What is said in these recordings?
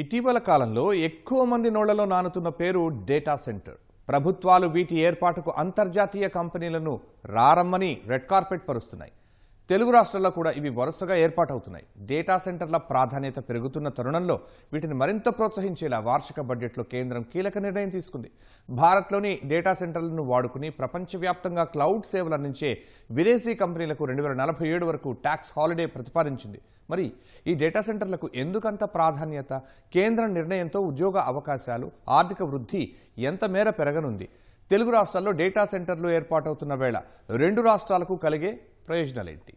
ఇటీవల కాలంలో ఎక్కువ మంది నోళ్ళలో నానుతున్న పేరు డేటా సెంటర్ ప్రభుత్వాలు వీటి ఏర్పాటుకు అంతర్జాతీయ కంపెనీలను రారమ్మని రెడ్ కార్పెట్ పరుస్తున్నాయి. తెలుగు రాష్ట్రాల్లో కూడా ఇవి వరుసగా ఏర్పాటవుతున్నాయి. డేటా సెంటర్ల ప్రాధాన్యత పెరుగుతున్న తరుణంలో వీటిని మరింత ప్రోత్సహించేలా వార్షిక బడ్జెట్లో కేంద్రం కీలక నిర్ణయం తీసుకుంది. భారత్లోని డేటా సెంటర్లను వాడుకుని ప్రపంచవ్యాప్తంగా క్లౌడ్ సేవలు అందించే విదేశీ కంపెనీలకు రెండు వేల నలభై ఏడు వరకు ట్యాక్స్ హాలిడే ప్రతిపాదించింది. మరి ఈ డేటా సెంటర్లకు ఎందుకంత ప్రాధాన్యత? కేంద్ర నిర్ణయంతో ఉద్యోగ అవకాశాలు ఆర్థిక వృద్ధి ఎంత మేర పెరగనుంది? తెలుగు రాష్ట్రాల్లో డేటా సెంటర్లు ఏర్పాటవుతున్న వేళ రెండు రాష్ట్రాలకు కలిగే ప్రయోజనాలేంటి?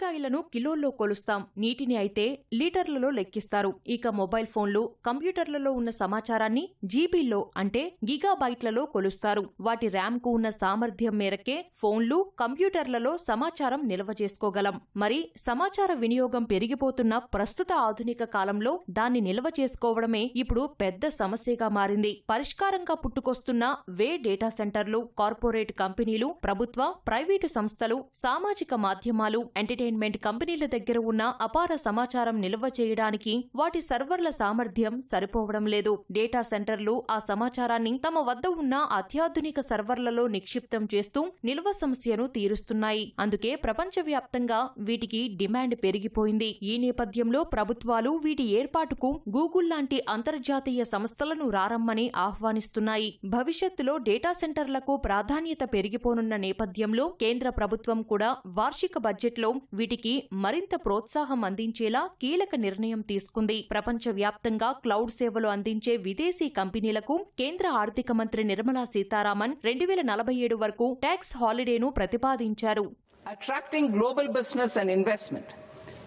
కూరగాయలను కిలోల్లో కొలుస్తాం. నీటిని అయితే లీటర్లలో లెక్కిస్తారు. ఇక మొబైల్ ఫోన్లు కంప్యూటర్లలో ఉన్న సమాచారాన్ని జీబీల్లో అంటే గిగాబైట్లలో కొలుస్తారు. వాటి ర్యాంకు ఉన్న సామర్థ్యం మేరకే ఫోన్లు కంప్యూటర్లలో సమాచారం నిల్వ చేసుకోగలం. మరి సమాచార వినియోగం పెరిగిపోతున్న ప్రస్తుత ఆధునిక కాలంలో దాన్ని నిల్వ చేసుకోవడమే ఇప్పుడు పెద్ద సమస్యగా మారింది. పరిష్కారంగా పుట్టుకొస్తున్న వే డేటా సెంటర్లు కార్పొరేట్ కంపెనీలు ప్రభుత్వ ప్రైవేటు సంస్థలు సామాజిక మాధ్యమాలు ఎంటర్టైన్మెంట్ కంపెనీల దగ్గర ఉన్న అపార సమాచారం నిల్వ చేయడానికి వాటి సర్వర్ల సామర్థ్యం సరిపోవడం లేదు. డేటా సెంటర్లు ఆ సమాచారాన్ని తమ వద్ద ఉన్న అత్యాధునిక సర్వర్లలో నిక్షిప్తం చేస్తూ నిల్వ సమస్యను తీరుస్తున్నాయి. అందుకే ప్రపంచవ్యాప్తంగా వీటికి డిమాండ్ పెరిగిపోయింది. ఈ నేపథ్యంలో ప్రభుత్వాలు వీటి ఏర్పాటుకు గూగుల్ లాంటి అంతర్జాతీయ సంస్థలను రారమ్మని ఆహ్వానిస్తున్నాయి. భవిష్యత్తులో డేటా సెంటర్లకు ప్రాధాన్యత పెరిగిపోనున్న నేపథ్యంలో కేంద్ర ప్రభుత్వం కూడా వార్షిక బడ్జెట్లో వీటికి మరింత ప్రోత్సాహం అందించేలా కీలక నిర్ణయం తీసుకుంది ప్రపంచవ్యాప్తంగా క్లౌడ్ సేవలు అందించే విదేశీ కంపెనీలకు కేంద్ర ఆర్థిక మంత్రి నిర్మలా సీతారామన్ రెండు వేల నలభై ఏడు వరకు ట్యాక్స్ హాలిడేను ప్రతిపాదించారు attracting global business and investment,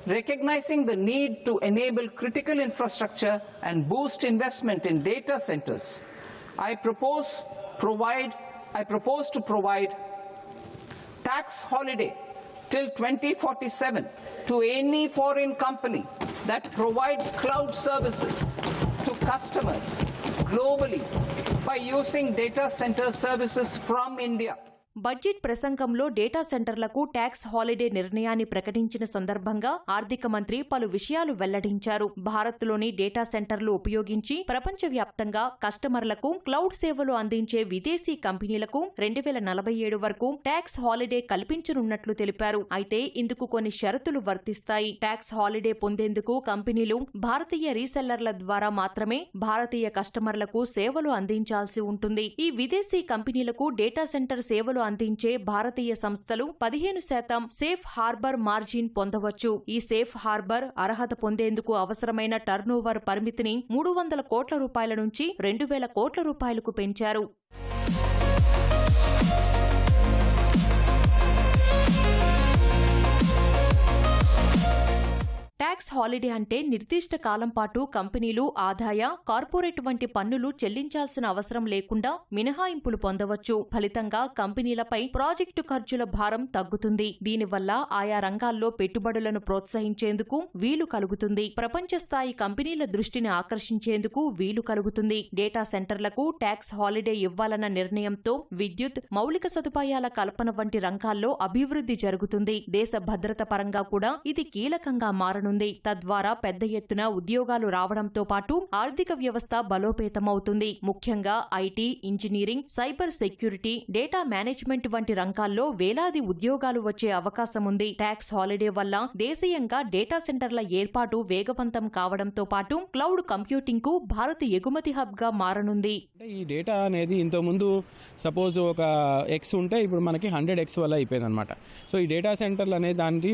recognizing the need to enable critical infrastructure and boost investment in data centers. I propose provide I propose to provide tax holiday till 2047 to any foreign company that provides cloud services to customers globally by using data center services from India. Budget ప్రసంగంలో data సెంటర్లకు tax holiday నిర్ణయాన్ని ప్రకటించిన సందర్భంగా ఆర్థిక మంత్రి పలు విషయాలు వెల్లడించారు. భారత్లోని డేటా సెంటర్లు ఉపయోగించి ప్రపంచవ్యాప్తంగా కస్టమర్లకు క్లౌడ్ సేవలు అందించే విదేశీ కంపెనీలకు రెండు వేల నలభై ఏడు వరకు ట్యాక్స్ హాలిడే కల్పించనున్నట్లు తెలిపారు. అయితే ఇందుకు కొన్ని షరతులు వర్తిస్తాయి. ట్యాక్స్ హాలిడే పొందేందుకు కంపెనీలు భారతీయ రీసెల్లర్ల ద్వారా మాత్రమే భారతీయ కస్టమర్లకు సేవలు అందించాల్సి ఉంటుంది. ఈ విదేశీ కంపెనీలకు డేటా సెంటర్ సేవలు అందించే భారతీయ సంస్థలు పదిహేను శాతం సేఫ్ హార్బర్ మార్జిన్ పొందవచ్చు. ఈ సేఫ్ హార్బర్ అర్హత పొందేందుకు అవసరమైన టర్నోవర్ పరిమితిని మూడు వందల కోట్ల రూపాయల నుంచి రెండు వేల కోట్ల రూపాయలకు పెంచారు. ట్యాక్స్ హాలిడే అంటే నిర్దిష్ట కాలం పాటు కంపెనీలు ఆదాయ కార్పొరేట్ వంటి పన్నులు చెల్లించాల్సిన అవసరం లేకుండా మినహాయింపులు పొందవచ్చు. ఫలితంగా కంపెనీలపై ప్రాజెక్టు ఖర్చుల భారం తగ్గుతుంది. దీనివల్ల ఆయా రంగాల్లో పెట్టుబడులను ప్రోత్సహించేందుకు వీలు కలుగుతుంది. ప్రపంచ స్థాయి కంపెనీల దృష్టిని ఆకర్షించేందుకు వీలు కలుగుతుంది. డేటా సెంటర్లకు ట్యాక్స్ హాలిడే ఇవ్వాలన్న నిర్ణయంతో విద్యుత్ మౌలిక సదుపాయాల కల్పన వంటి రంగాల్లో అభివృద్ధి జరుగుతుంది. దేశ భద్రత పరంగా కూడా ఇది కీలకంగా మారనుంది. తద్వారా పెద్ద ఎత్తున ఉద్యోగాలు రావడంతో పాటు ఆర్థిక వ్యవస్థ బలోపేతమవుతుంది. ముఖ్యంగా IT engineering cyber security data management వంటి రంగాల్లో వేలాది ఉద్యోగాలు వచ్చే అవకాశం ఉంది. ట్యాక్స్ హాలిడే వల్ల దేశీయంగా డేటా సెంటర్ల ఏర్పాటు వేగవంతం కావడంతో పాటు క్లౌడ్ కంప్యూటింగ్కు భారత్ ఎగుమతి హబ్గా మారనుంది ఈ డేటా అనేది ఇంతకుముందు సపోజ్ ఒక ఎక్స్ ఉంటే ఇప్పుడు మనకి హండ్రెడ్ ఎక్స్ వల్ల అయిపోయింది అనమాట సో ఈ డేటా సెంటర్లు అనే దానికి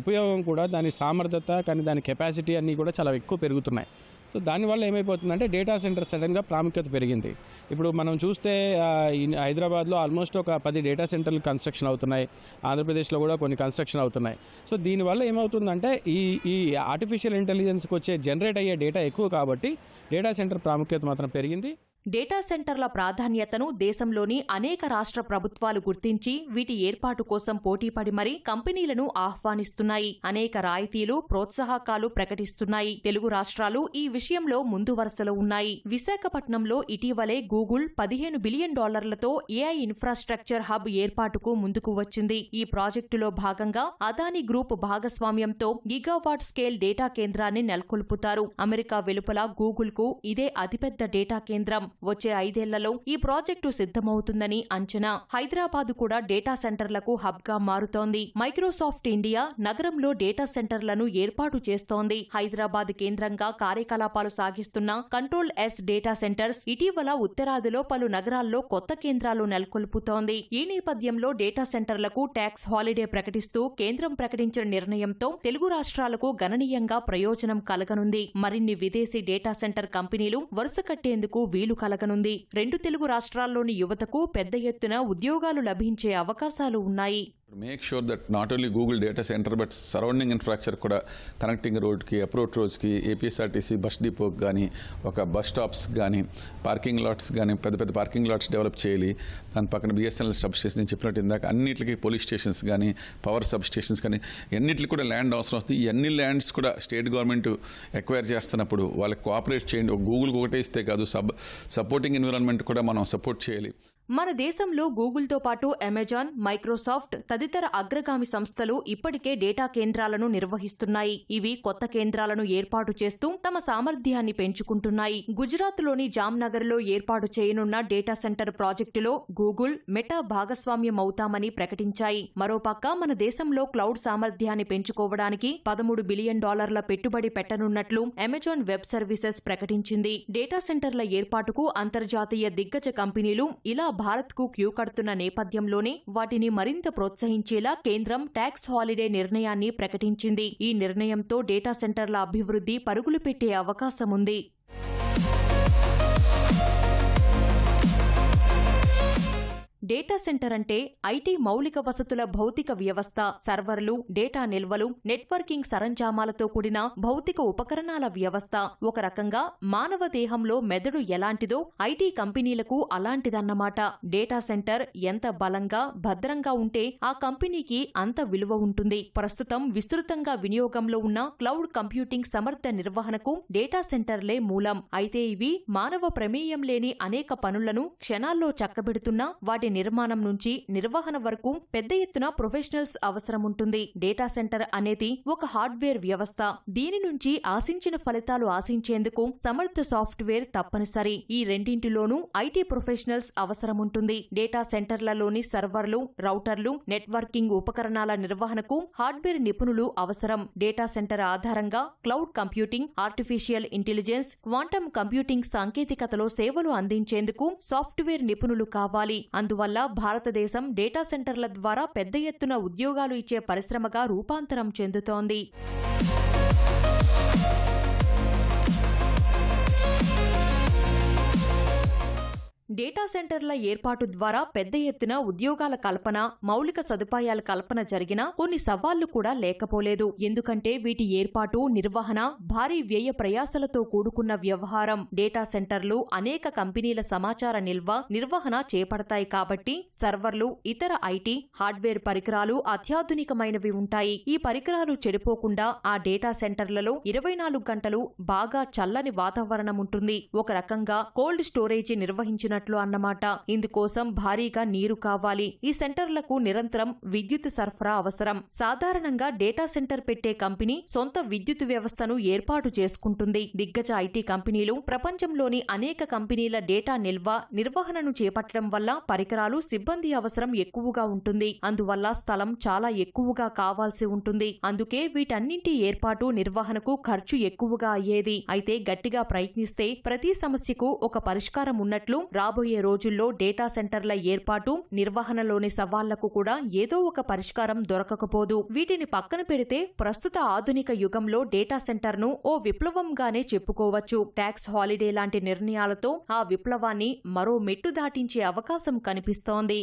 ఉపయోగం కూడా దాని సామర్థ్యత కానీ దాని కెపాసిటీ అన్నీ కూడా చాలా ఎక్కువ పెరుగుతున్నాయి. సో దానివల్ల ఏమైపోతుందంటే డేటా సెంటర్ సడన్గా ప్రాముఖ్యత పెరిగింది. ఇప్పుడు మనం చూస్తే హైదరాబాద్లో ఆల్మోస్ట్ ఒక పది డేటా సెంటర్లు కన్స్ట్రక్షన్ అవుతున్నాయి. ఆంధ్రప్రదేశ్లో కూడా కొన్ని కన్స్ట్రక్షన్ అవుతున్నాయి. సో దీనివల్ల ఏమవుతుందంటే ఈ ఈ ఆర్టిఫిషియల్ ఇంటెలిజెన్స్కి వచ్చే జనరేట్ అయ్యే డేటా ఎక్కువ కాబట్టి డేటా సెంటర్ ప్రాముఖ్యత మాత్రం పెరిగింది. డేటా సెంటర్ల ప్రాధాన్యతను దేశంలోని అనేక రాష్ట్ర ప్రభుత్వాలు గుర్తించి వీటి ఏర్పాటు కోసం పోటీపడి మరీ కంపెనీలను ఆహ్వానిస్తున్నాయి. అనేక రాయితీలు ప్రోత్సాహకాలు ప్రకటిస్తున్నాయి. తెలుగు రాష్ట్రాలు ఈ విషయంలో ముందు వరుసలో ఉన్నాయి. విశాఖపట్నంలో ఇటీవలే గూగుల్ పదిహేను బిలియన్ డాలర్లతో ఏఐ ఇన్ఫ్రాస్ట్రక్చర్ హబ్ ఏర్పాటుకు ముందుకు వచ్చింది. ఈ ప్రాజెక్టులో భాగంగా అదాని గ్రూప్ భాగస్వామ్యంతో గిగావాట్ స్కేల్ డేటా కేంద్రాన్ని నెలకొల్పుతారు. అమెరికా వెలుపల గూగుల్కు ఇదే అతిపెద్ద డేటా కేంద్రం. వచ్చే ఐదేళ్ళలో ఈ ప్రాజెక్టు సిద్ధమవుతుందని అంచనా. హైదరాబాద్ కూడా డేటా సెంటర్లకు హబ్గా మారుతోంది. మైక్రోసాఫ్ట్ ఇండియా నగరంలో డేటా సెంటర్లను ఏర్పాటు చేస్తోంది. హైదరాబాద్ కేంద్రంగా కార్యకలాపాలు సాగిస్తున్న కంట్రోల్ ఎస్ డేటా సెంటర్స్ ఇటీవల ఉత్తరాదిలో పలు నగరాల్లో కొత్త కేంద్రాలు నెలకొల్పుతోంది. ఈ నేపథ్యంలో డేటా సెంటర్లకు ట్యాక్స్ హాలిడే ప్రకటిస్తూ కేంద్రం ప్రకటించిన నిర్ణయంతో తెలుగు రాష్ట్రాలకు గణనీయంగా ప్రయోజనం కలగనుంది. మరిన్ని విదేశీ డేటా సెంటర్ కంపెనీలు వరుస కట్టేందుకు వీలు కలగనుంది. రెండు తెలుగు రాష్ట్రాల్లోని యువతకు పెద్ద ఎత్తున ఉద్యోగాలు లభించే అవకాశాలు ఉన్నాయి. Make sure that not only Google data center but surrounding infrastructure కూడా కనెక్టింగ్ రోడ్కి అప్రోచ్ రోడ్స్కి ఏపీఎస్ఆర్టీసీ బస్ డిపోకి కానీ ఒక బస్ స్టాప్స్ కానీ పార్కింగ్ లాట్స్ కానీ పెద్ద పెద్ద పార్కింగ్ లాట్స్ డెవలప్ చేయాలి. దాని పక్కన బిఎస్ఎన్ఎల్ సబ్ స్టేషన్ నేను చెప్పినట్టు ఇందాక అన్నింటికి పోలీస్ స్టేషన్స్ కానీ పవర్ సబ్ స్టేషన్స్ కానీ అన్నిటికి కూడా ల్యాండ్ అవసరం వస్తుంది. ఇవన్నీ ల్యాండ్స్ కూడా స్టేట్ గవర్నమెంట్ ఎక్వైర్ చేస్తున్నప్పుడు వాళ్ళకి కోఆపరేట్ చేయండి. ఒక గూగుల్కి ఒకటే ఇస్తే కాదు సబ్ సపోర్టింగ్ ఎన్విరాన్మెంట్ కూడా మనం సపోర్ట్ చేయాలి. మన దేశంలో గూగుల్తో పాటు అమెజాన్ మైక్రోసాఫ్ట్ తదితర అగ్రగామి సంస్థలు ఇప్పటికే డేటా కేంద్రాలను నిర్వహిస్తున్నాయి. ఇవి కొత్త కేంద్రాలను ఏర్పాటు చేస్తూ తమ సామర్థ్యాన్ని పెంచుకుంటున్నాయి. గుజరాత్లోని జామ్నగర్లో ఏర్పాటు చేయనున్న డేటా సెంటర్ ప్రాజెక్టులో గూగుల్ మెటా భాగస్వామ్యం అవుతామని ప్రకటించాయి. మరోపక్క మన దేశంలో క్లౌడ్ సామర్థ్యాన్ని పెంచుకోవడానికి పదమూడు బిలియన్ డాలర్ల పెట్టుబడి పెట్టనున్నట్లు అమెజాన్ వెబ్ సర్వీసెస్ ప్రకటించింది. డేటా సెంటర్ల ఏర్పాటుకు అంతర్జాతీయ దిగ్గజ కంపెనీలు ఇలా భారత్కు క్యూ కడుతున్న నేపథ్యంలోనే వాటిని మరింత ప్రోత్సహించేలా కేంద్రం ట్యాక్స్ హాలిడే నిర్ణయాన్ని ప్రకటించింది. ఈ నిర్ణయంతో డేటా సెంటర్ల అభివృద్ధి పరుగులు పెట్టే అవకాశముంది. డేటా సెంటర్ అంటే ఐటీ మౌలిక వసతుల భౌతిక వ్యవస్థ సర్వర్లు డేటా నిల్వలు నెట్వర్కింగ్ సరంజామాలతో కూడిన భౌతిక ఉపకరణాల వ్యవస్థ. ఒక రకంగా మానవ దేహంలో మెదడు ఎలాంటిదో ఐటీ కంపెనీలకు అలాంటిదన్నమాట. డేటా సెంటర్ ఎంత బలంగా భద్రంగా ఉంటే ఆ కంపెనీకి అంత విలువ ఉంటుంది. ప్రస్తుతం విస్తృతంగా వినియోగంలో ఉన్న క్లౌడ్ కంప్యూటింగ్ సమర్థ నిర్వహణకు డేటా సెంటర్లే మూలం. అయితే ఇవి మానవ ప్రమేయం లేని అనేక పనులను క్షణాల్లో చక్కబెడుతున్నా వాటి నిర్మాణం నుంచి నిర్వహణ వరకు పెద్ద ఎత్తున ప్రొఫెషనల్స్ అవసరం ఉంటుంది డేటా సెంటర్ అనేది ఒక హార్డ్వేర్ వ్యవస్థ. దీని నుంచి ఆశించిన ఫలితాలు ఆశించేందుకు సమర్థ సాఫ్ట్వేర్ తప్పనిసరి. ఈ రెండింటిలోనూ ఐటీ ప్రొఫెషనల్స్ అవసరం ఉంటుంది డేటా సెంటర్లలోని సర్వర్లు రౌటర్లు నెట్వర్కింగ్ ఉపకరణాల నిర్వహణకు హార్డ్వేర్ నిపుణులు అవసరం. డేటా సెంటర్ ఆధారంగా cloud computing artificial intelligence quantum computing సాంకేతికతలో సేవలు అందించేందుకు సాఫ్ట్వేర్ నిపుణులు కావాలి. అందువల్ల భారతదేశం డేటా సెంటర్ల ద్వారా పెద్ద ఎత్తున ఉద్యోగాలు ఇచ్చే పరిశ్రమగా రూపాంతరం చెందుతోంది. డేటా సెంటర్ల ఏర్పాటు ద్వారా పెద్ద ఎత్తున ఉద్యోగాల కల్పన మౌలిక సదుపాయాల కల్పన జరిగినా కొన్ని సవాళ్ళు కూడా లేకపోలేదు. ఎందుకంటే వీటి ఏర్పాటు నిర్వహణ భారీ వ్యయ ప్రయాసలతో కూడుకున్న వ్యవహారం. డేటా సెంటర్లు అనేక కంపెనీల సమాచార నిల్వ నిర్వహణ చేపడతాయి కాబట్టి సర్వర్లు ఇతర ఐటీ హార్డ్వేర్ పరికరాలు అత్యాధునికమైనవి ఉంటాయి. ఈ పరికరాలు చెడిపోకుండా ఆ డేటా సెంటర్లలో ఇరవై నాలుగు గంటలు బాగా చల్లని వాతావరణం ఉంటుంది. ఒక రకంగా కోల్డ్ స్టోరేజీ నిర్వహించినట్టు నిర్వహించినట్లు అన్నమాట. ఇందుకోసం భారీగా నీరు కావాలి. ఈ సెంటర్లకు నిరంతరం విద్యుత్ సరఫరా అవసరం. సాధారణంగా డేటా సెంటర్ పెట్టే కంపెనీ సొంత విద్యుత్ వ్యవస్థను ఏర్పాటు చేసుకుంటుంది. దిగ్గజ ఐటీ కంపెనీలు ప్రపంచంలోని అనేక కంపెనీల డేటా నిల్వ నిర్వహణను చేపట్టడం వల్ల పరికరాలు సిబ్బంది అవసరం ఎక్కువగా ఉంటుంది. అందువల్ల స్థలం చాలా ఎక్కువగా కావాల్సి ఉంటుంది. అందుకే వీటన్నింటి ఏర్పాటు నిర్వహణకు ఖర్చు ఎక్కువగా అయ్యేది. అయితే గట్టిగా ప్రయత్నిస్తే ప్రతి సమస్యకు ఒక పరిష్కారం ఉన్నట్లు రాబోయే రోజుల్లో డేటా సెంటర్ల ఏర్పాటు నిర్వహణలోని సవాళ్ళకు కూడా ఏదో ఒక పరిష్కారం దొరకకపోదు. వీటిని పక్కన పెడితే ప్రస్తుత ఆధునిక యుగంలో డేటా సెంటర్ను ఓ విప్లవంగానే చెప్పుకోవచ్చు. ట్యాక్స్ హాలిడే లాంటి నిర్ణయాలతో ఆ విప్లవాన్ని మరో మెట్టు దాటించే అవకాశం కనిపిస్తోంది.